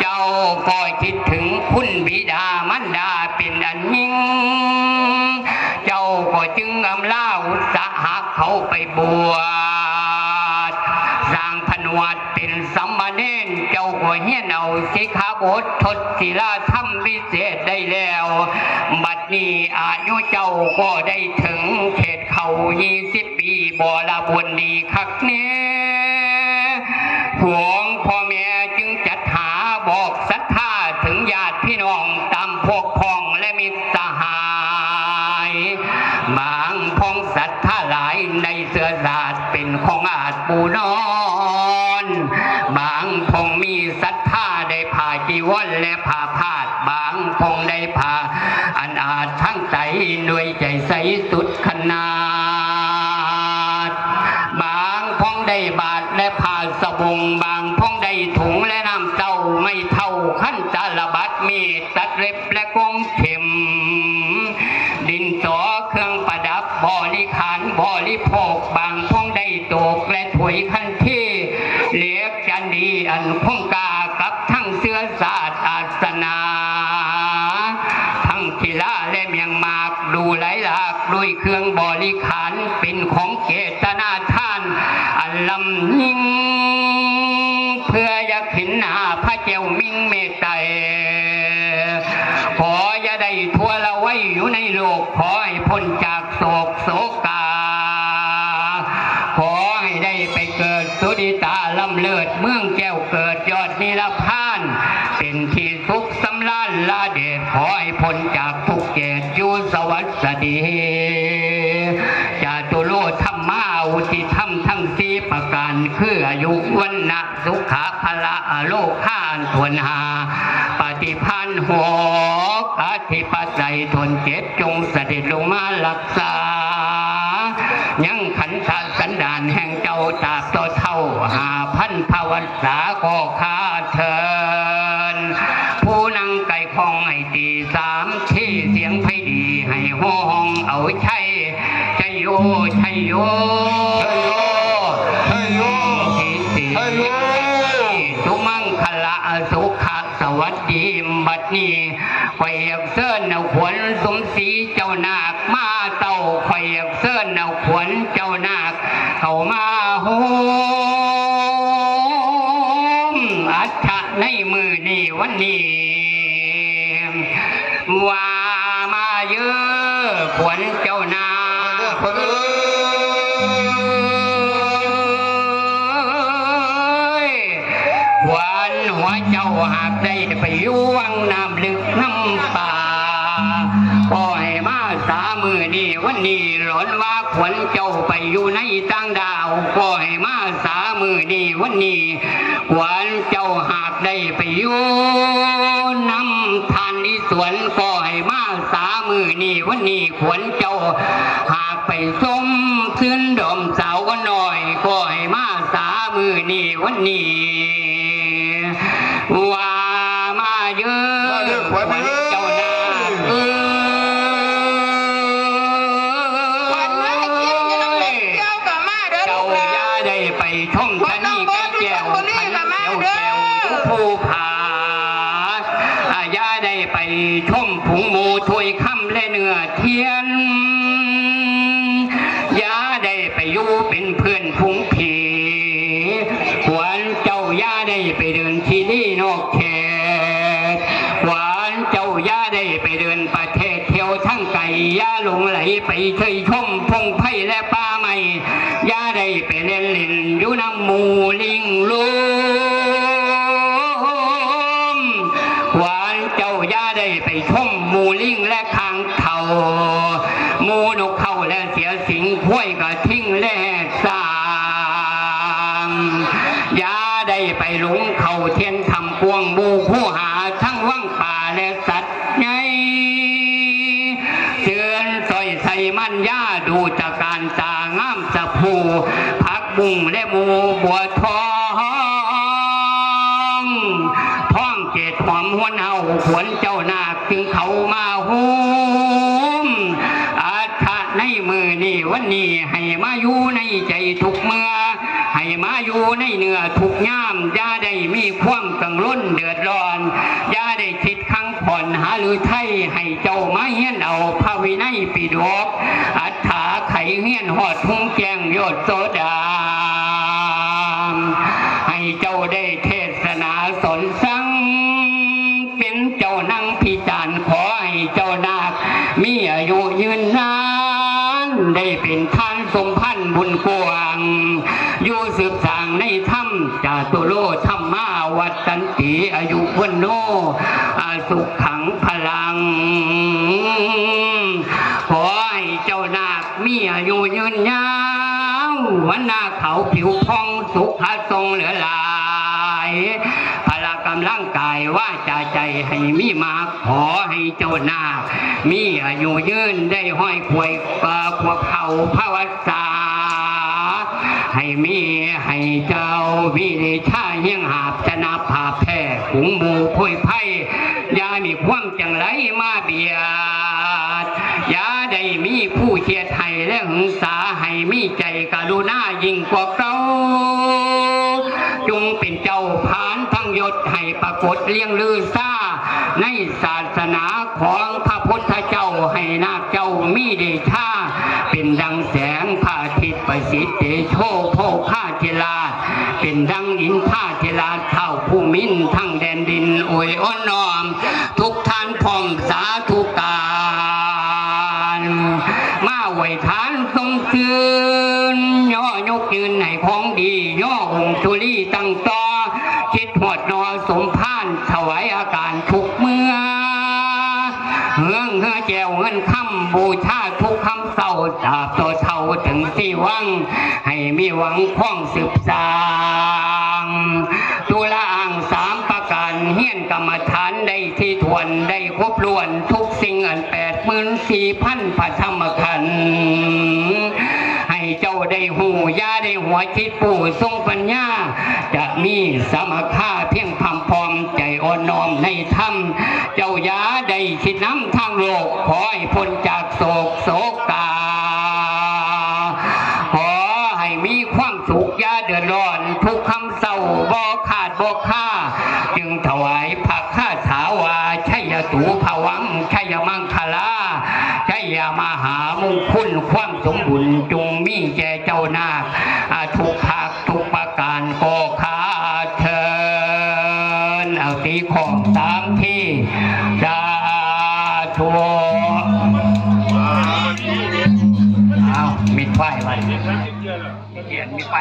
เจ้าก็คิดถึงคุณบิดามันดาเป็นอันยิ่ง เจ้าก็จึงอำลาอุตสาหะเขาไปบวช สร้างพนวัดเป็นสัมมาเนนเจ้าก็เฮียนเอาสิกขาบททศศิลาธรรมวิเศษได้แล้ว บัดนี้อายุเจ้าก็ได้ถึงเขตเขายี่สิบปีบอละบวนดีคักเนี้ พ่อแม่จึงจัดหาบอกศรัทธาถึงญาติพี่น้องตามพวกพ้องและมิตรสหายบางพ้องศรัทธาหลายในเสื้อสาดเป็นของอาจปูนอน บางพงมีศรัทธาได้ผ่าจีวรและผ่าพาดบางพงได้ผ่าอันอาจทั้งใจด้วยใจใสสุดขนาด บางพงได้บาทและผ่าสบงบาง เท่าขั้นจารบัดมีตัดเล็บและกงเข็ม ดินสอเครื่องประดับบริขารบริโภคบางพงได้ตกและถวยคันที่เลียกจันดีอันพงกากับทั้งเสื้อสาดอาสนา ทั้งกีฬาและเมียงมากดูไหลหลากด้วยเครื่องบริขารเป็นของเจตนาท่านอันลำยิ่ง ออยากเห็นหน้าพระเจ้ามิ่งเมตไตขออย่าได้ทั่วละไว้อยู่ในโลก ขอให้พ้นจากโศกโศกา ขอให้ได้ไปเกิดสุดิตาลำเลิศเมืองแก้วเกิดยอดนิรพาน เป็นที่สุขสำราญลาเดชขอให้พ้นจาก โลกข้านทวนหา ปฏิพันธ์หกอธิปไตยทนเจ็ดจงเสด็จลงมารักษา ยังขันธสันดานแห่งเจ้าตากต่อเท่าหาพันภาวนษาก็ขาเทินผู้นั่งไก่คองให้ตีสามที่เสียงไพดีให้ห้องเอาใช่ชัยโยชัยโยชัย สุขะสวัสดีบัดนี้ข่อยอยากเสิร์นเอาขวัญสมศรีเจ้านาคมาเต้าข่อยอยากเสิร์นเอาขวัญเจ้านาคเข้ามาโฮมอัฐะในมือนี่วันนี้ว่ามาเยอะขวัญเจ้านาค หัวเจ้าหากได้ไปอยู่วังน้ำลึกน้ำป่าปล่อยมาสามือนี่วันนี้หลอนว่าขวัญเจ้าไปอยู่ในต่างดาวปล่อยมาสามือนี่วันนี้ขวัญเจ้าหากได้ไปอยู่น้ำทานที่สวนปล่อยมาสามือนี่วันนี้ขวัญเจ้าหากไปส้มซื้นดมสาวก็หน่อยก็ให้มาสามือนี่วันนี้ ว่ามาเยอะมาเด้อขวัญเอ้ย เจ้านาเอ้ยขวัญมาเกี่ยวจะต้องเล่นเกี่ยวกับมาเด้อเจ้าลูกหลาอย่านได้ไปชมชะนีไก่แก้วขวัญน้องโบ๊ทอยู่ตรงนี้กับมาเด้อแก้วอยู่ภูผาอ่าอย่าได้ไปชมผงหมู ไปเชยชมพงไพ่และป่าไม้ย่าได้ไปเล่นเล่นอยู่น้ำหมูลิงลูมหวานเจ้าย่าได้ไปชมหมูลิงและคางเท่าหมูนกเข้าและเสียสิงห้วยก็ทิ้งแลกสางย่าได้ไปหลงเข้าเทียนทำกวงบูผู้หาทั้งว่างป่าและสัตว์ไงเตือนสอยใส่มันย่า ดูจากการตางามสะพูพักบุ้งและมูบัวทองท้องเกตหอมหัวเนาขวนเจ้านาคจึงเขามาหุมอาชาในมือนี่วันนี้ให้มาอยู่ในใจทุกเมื่อ ให้มาอยู่ในเนื้อทุกย่ามอย่าได้มีความกังวลเดือดร้อนอย่าได้คิดครั้งผ่อนหาหรือไทยให้เจ้ามาเฮียนเอา วินัยปิดกอัฏฐาไขเฮียนหอดทุ่งแจงโยดโสดา ให้เจ้าได้เทศนาสนสั่งเป็นเจ้านั่งพิจารณ์ขอให้เจ้านาคมีอายุยืนนาน ได้เป็นท่านสมพันธ์บุญกวาง อยู่สืบสางในถ้ำจาตุโลธรรมาวัดสันติอายุวันโนอาสุขขังพลัง ขอให้เจ้านาคมี อายุยืนยาววันหน้าเขาผิวพองสุขทรงเหลือหลายพละกำลังกายว่าจะใจให้มีมาขอให้เจ้านามีอายุยืนได้ห้อยควยปลาขวบเขาพระวัษาให้มีให้เจ้าวิเดชาเฮียงหาบชนะผาแพ้ขุงหมูพุยไพ่ยามีความจังไรมาเบีย มีผู้เชียดให้และหึงสาให้มีใจกรุณายิ่งกว่าเก่าจงเป็นเจ้าพานทั้งยศให้ปรากฏเลี้ยงลือซาในศาสนาของพระพุทธเจ้าให้นาคเจ้ามีเดชาเป็นดังแสงพระอาทิตย์ประสิทธิ์เตโชโภคาเจลา เป็นดังอินท่าเจลาเท่าผู้มินทั้งแดนดินอวยอ้อนน้อม ทุกท่านพร้อมสาธุกา รมาไหวทานทรงคืนย่อยกยืนในของดีย่อองค์จุลีตั้งต่อคิดหดนอสมพานถวายอาการทุกเมื่อเฮืองเฮือแจวเงินคำบูชาทุกคำเศร้าดาบตัวเท่าถึงสี่วัง ให้มีหวังคล้องสืบสางตุลาอ่างสามประการเฮียนกรรมฐานได้ ที่ทวนได้ครบล้วนทุกสิ่งอันแปดหมื่นสี่พันพระธรรมขันให้เจ้าได้หูยาได้หัวคิดปู่ทรงปัญญา จะมีสมค่าเพียงพำพร้อมใจอ่อนน้อมในธรรม เจ้ายาได้คิดน้ำทางโลก ขอให้พ้นจากโศกโศกตาขอให้มีความสุขยาเดือดร้อนทุกคำเศร้าบ่ขาดบ่ค่า จึงถวายผักข้า ตูภวังชัยมังคลาชัยมหามงคลความสมบุญจงมีแก่เจ้านาคทุกภาคทุกประการก็ขาเชิญเอาตีของสามที่ดาทัวเอามีไฟไว้เขียนมีไฟ